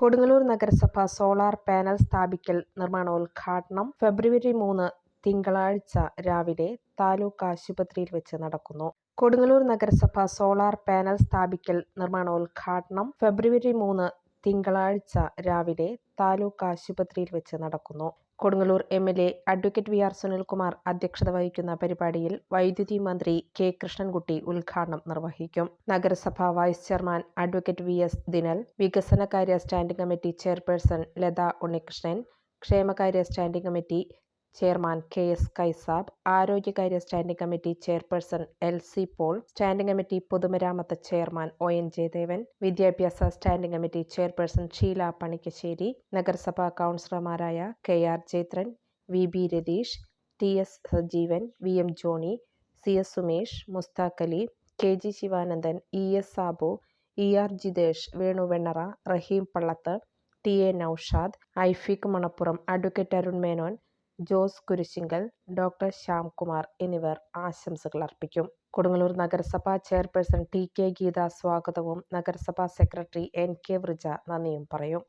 കൊടുങ്ങല്ലൂർ നഗരസഭ solar panel സ്ഥാപിക്കൽ നിർമ്മാണോദ്ഘാടനം ഫെബ്രുവരി മൂന്ന് തിങ്കളാഴ്ച രാവിലെ താലൂക്ക് ആശുപത്രിയിൽ വെച്ച് നടക്കുന്നു. കൊടുങ്ങല്ലൂർ നഗരസഭ സോളാർ പാനൽ സ്ഥാപിക്കൽ നിർമ്മാണോദ്ഘാടനം ഫെബ്രുവരി മൂന്ന് തിങ്കളാഴ്ച രാവിലെ താലൂക്ക് ആശുപത്രിയിൽ വെച്ച് നടക്കുന്നു. Kodungallur M L A advocate V R Sunilkumar അധ്യക്ഷത വഹിക്കുന്ന പരിപാടിയിൽ വൈദ്യുതി മന്ത്രി കെ കൃഷ്ണൻകുട്ടി ഉദ്ഘാടനം നിർവഹിക്കും. നഗരസഭാ vice chairman advocate V S Dinal വികസനകാര്യ standing committee chairperson Latha Unnikrishnan ക്ഷേമകാര്യ standing committee chairman K S Kaisab ആരോഗ്യകാര്യ standing committee chairperson L C Paul standing committee പൊതുമരാമത്ത് ചെയർമാൻ ഒ എൻ ജയദേവൻ വിദ്യാഭ്യാസ standing committee chairperson Sheela Panikkassery നഗരസഭാ കൗൺസിലർമാരായ K R Jaithran V B Ratheesh T S Sajeevan V M Johny C S Sumesh Mushtaq Ali K G Sivanandan E S Sabu E R Jithesh Venu Vennara Raheem Pallath T A Naushad Aifik Manappuram advocate Arun Menon Jose Kurisinkal doctor Shyamkumar എന്നിവർ ആശംസകൾ അർപ്പിക്കും. കൊടുങ്ങല്ലൂർ നഗരസഭാ chairperson T K Geetha സ്വാഗതവും നഗരസഭാ secretary N K വൃജ നന്ദിയും പറയും.